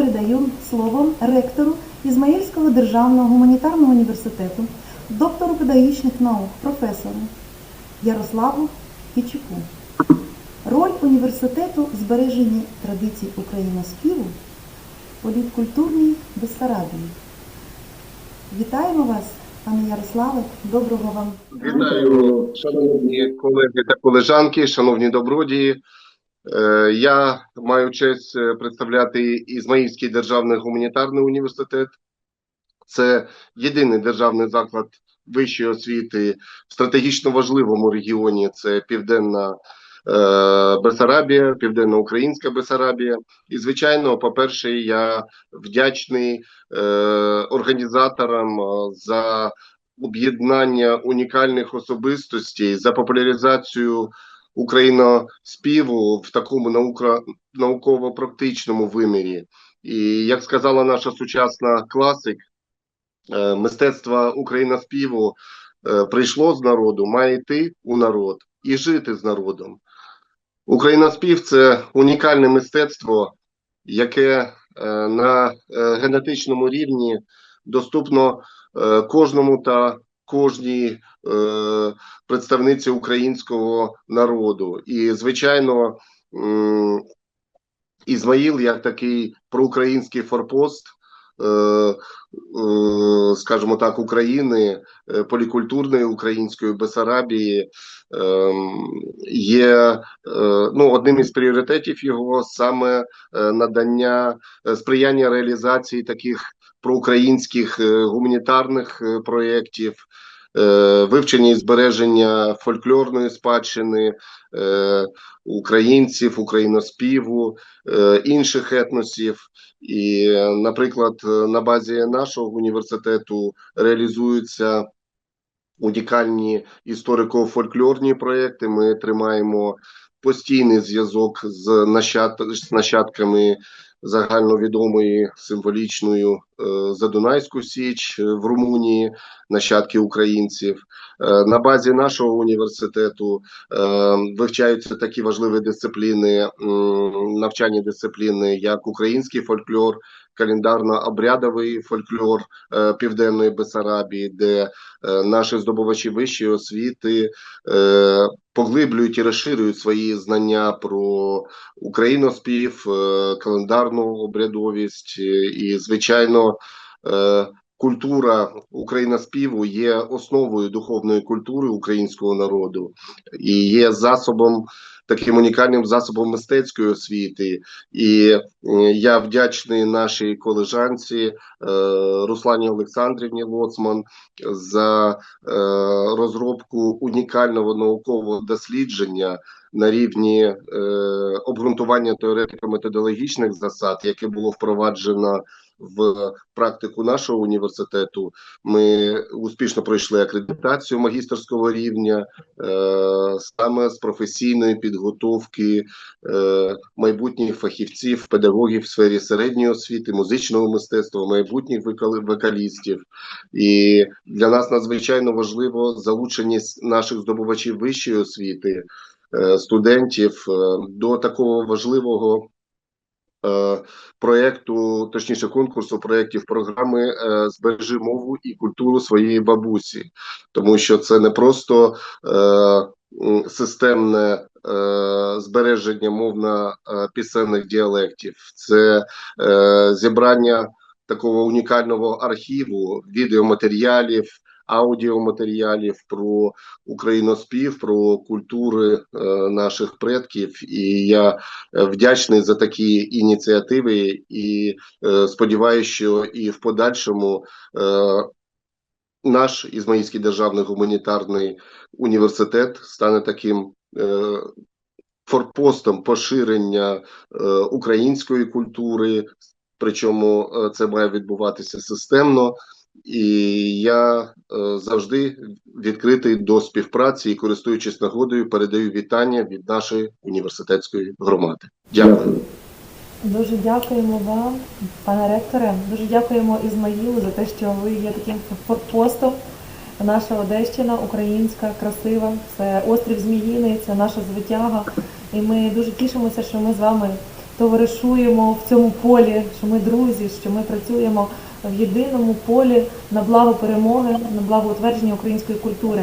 передаю слово ректору Ізмаїльського державного гуманітарного університету, доктору педагогічних наук, професору Ярославу Кічуку. Роль університету в збереженні традицій україноспіву політкультурній Бессарабії. Вітаємо вас, пане Ярославе. Доброго вам. Вітаю, шановні колеги та колежанки, шановні добродії. Е, Я маю честь е, представляти Ізмаїльський державний гуманітарний університет. Це єдиний державний заклад вищої освіти в стратегічно важливому регіоні. Це Південна е, Бесарабія, Південно-Українська Бесарабія. І, звичайно, по-перше, я вдячний організаторам за об'єднання унікальних особистостей за популяризацію україноспіву в такому науково-практичному вимірі. І як сказала наша сучасна класик, е, мистецтво україноспіву е, прийшло з народу, має йти у народ і жити з народом. Україноспів це унікальне мистецтво, яке е, на генетичному рівні доступно кожному та кожній е, представниці українського народу. І, звичайно, м, Ізмаїл як такий проукраїнський форпост, е, е, скажімо так, України, е, полікультурної української Бесарабії, е, є е, ну, одним із пріоритетів його саме е, надання е, сприяння реалізації таких проукраїнських е, гуманітарних е, проєктів, е, вивчення і збереження фольклорної спадщини українців, україноспіву, інших етносів. І, наприклад, на базі нашого університету реалізуються унікальні історико-фольклорні проекти. Ми тримаємо постійний зв'язок з нащадками загальновідомої символічною е, Задунайську Січ е, в Румунії, нащадки українців. Е, на базі нашого університету вивчаються такі важливі дисципліни, навчальні дисципліни, як український фольклор, календарно-обрядовий фольклор е, Південної Бесарабії, де е, наші здобувачі вищої освіти е, поглиблюють і розширюють свої знання про україноспів, календарну обрядовість і, звичайно, культура україноспіву є основою духовної культури українського народу і є засобом. Таким унікальним засобом мистецької освіти, і е, я вдячний нашій колежанці е, Руслані Олександрівні Лоцман за е, розробку унікального наукового дослідження на рівні е, обґрунтування теоретико-методологічних засад, яке було впроваджено в практику нашого університету. Ми успішно пройшли акредитацію магістерського рівня е, саме з професійної підготовки е, майбутніх фахівців, педагогів в сфері середньої освіти, музичного мистецтва, майбутніх вокалістів. І для нас надзвичайно важливо залучення наших здобувачів вищої освіти, студентів е, до такого важливого е, проєкту, точніше конкурсу проєктів програми е, Збережи мову і культуру своєї бабусі, тому що це не просто е, системне е, збереження мовно-пісенних діалектів, це е, зібрання такого унікального архіву відеоматеріалів. Аудіоматеріалів про україноспів, про культури е, наших предків, і я е, вдячний за такі ініціативи, і е, сподіваюся, що і в подальшому е, наш Ізмаїльський державний гуманітарний університет стане таким е, форпостом поширення е, української культури, причому е, це має відбуватися системно. І я е, завжди відкритий до співпраці і, користуючись нагодою, передаю вітання від нашої університетської громади. Дякую. Дуже дякуємо вам, пане ректоре. Дуже дякуємо Ізмаїлу за те, що ви є таким форпостом. Наша Одещина, українська, красива. Це острів Зміїний, це наша звитяга. І ми дуже тішимося, що ми з вами товаришуємо в цьому полі, що ми друзі, що ми працюємо в єдиному полі на благо перемоги, на благо утвердження української культури.